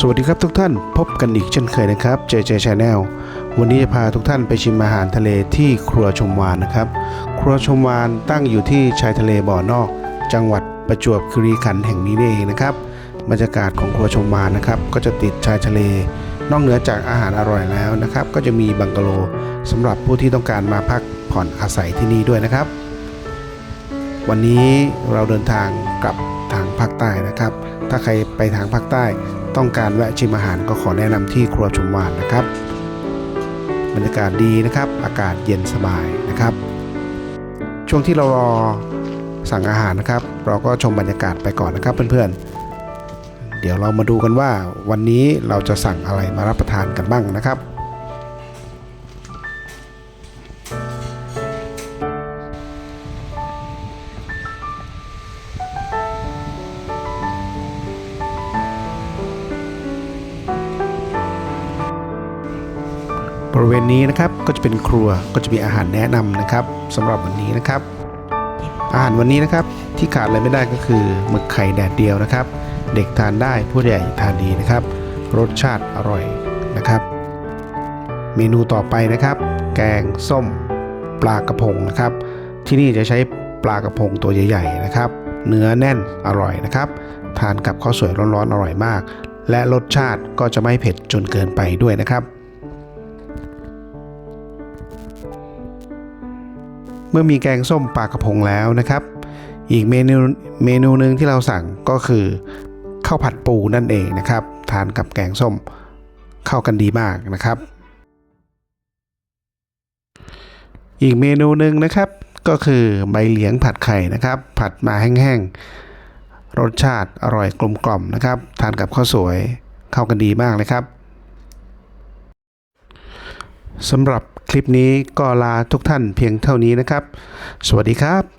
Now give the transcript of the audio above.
สวัสดีครับทุกท่านพบกันอีกเช่นเคยนะครับเจเจชาแนลวันนี้จะพาทุกท่านไปชิมอาหารทะเลที่ครัวชมวานนะครับ ครัวชมวานตั้งอยู่ที่ชายทะเลบ่อนอก จังหวัดประจวบคีรีขันธ์แห่งนี้เองนะครับบรรยากาศของครัวชมวานนะครับ ก็จะติดชายทะเล นอกเหนือจากอาหารอร่อยแล้วนะครับ ก็จะมีบังกะโลสำหรับผู้ที่ต้องการมาพักผ่อนอาศัยที่นี่ด้วยนะครับ วันนี้เราเดินทางกลับทางภาคใต้นาใครไปทางภาคใต้ ต้องการแวะชิมอาหารก็ขอแนะนำที่ครัวชมวานนะครับ บรรยากาศดีนะครับ อากาศเย็นสบายนะครับ ช่วงที่เรารอสั่งอาหารนะครับ เราก็ชมบรรยากาศไปก่อนนะครับเพื่อนๆ เดี๋ยวเรามาดูกันว่าวันนี้เราจะสั่งอะไรมารับประทานกันบ้างนะครับ บริเวณนี้นะครับก็จะเป็นครัวก็จะมีอาหารแนะนำนะครับสำหรับวันนี้นะครับ อาหารวันนี้นะครับที่ขาดเลยไม่ได้ก็คือหมึกไข่แดดเดียวนะครับ เด็กทานได้ผู้ใหญ่ทานดีนะครับ รสชาติอร่อยนะครับ เมนูต่อไปนะครับ แกงส้มปลากระพงนะครับ ที่นี่จะใช้ปลากระพงตัวใหญ่ ๆนะครับ เนื้อแน่นอร่อยนะครับ ทานกับข้าวสวยร้อนๆอร่อยมาก และรสชาติก็จะไม่เผ็ดจนเกินไปด้วยนะครับ เมื่อมีแกงส้มปลากระพงแล้วนะครับ อีกเมนูเมนูหนึ่งที่เราสั่งก็คือข้าวผัดปูนั่นเองนะครับ ทานกับแกงส้มเข้ากันดีมากนะครับ อีกเมนูหนึ่งนะครับก็คือใบเหลียงผัดไข่นะครับ ผัดมาแห้งๆรสชาติอร่อยกลมกล่อมนะครับ ทานกับข้าวสวยเข้ากันดีมากเลยครับ สำหรับคลิปนี้ก็ลาทุกท่านเพียงเท่านี้นะครับ สวัสดีครับ